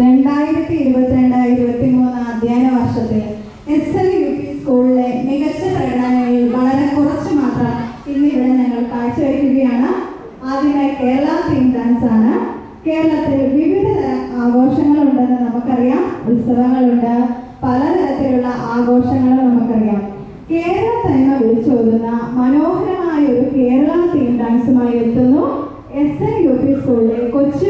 രണ്ടായിരത്തി ഇരുപത്തിരണ്ട് ഇരുപത്തി മൂന്ന് അധ്യയന വർഷത്തിൽ എസ് എൽ യു പി സ്കൂളിലെ മികച്ച പ്രകടനങ്ങളിൽ വളരെ കുറച്ച് മാത്രം ഇന്ന് ഇവിടെ ഞങ്ങൾ കാഴ്ചവെക്കുകയാണ്. ആദ്യമായി കേരള തീം ഡാൻസ് ആണ്. കേരളത്തിൽ വിവിധ തരം ആഘോഷങ്ങളുണ്ടെന്ന് നമുക്കറിയാം. ഉത്സവങ്ങളുണ്ട്. പലതരത്തിലുള്ള ആഘോഷങ്ങളും നമുക്കറിയാം. കേരള തനിമ വിളിച്ചോതുന്ന മനോഹരമായ ഒരു കേരള തീം ഡാൻസുമായി എത്തുന്നു. എസ് എൻ യു പി സ്കൂളിലെ കൊച്ചു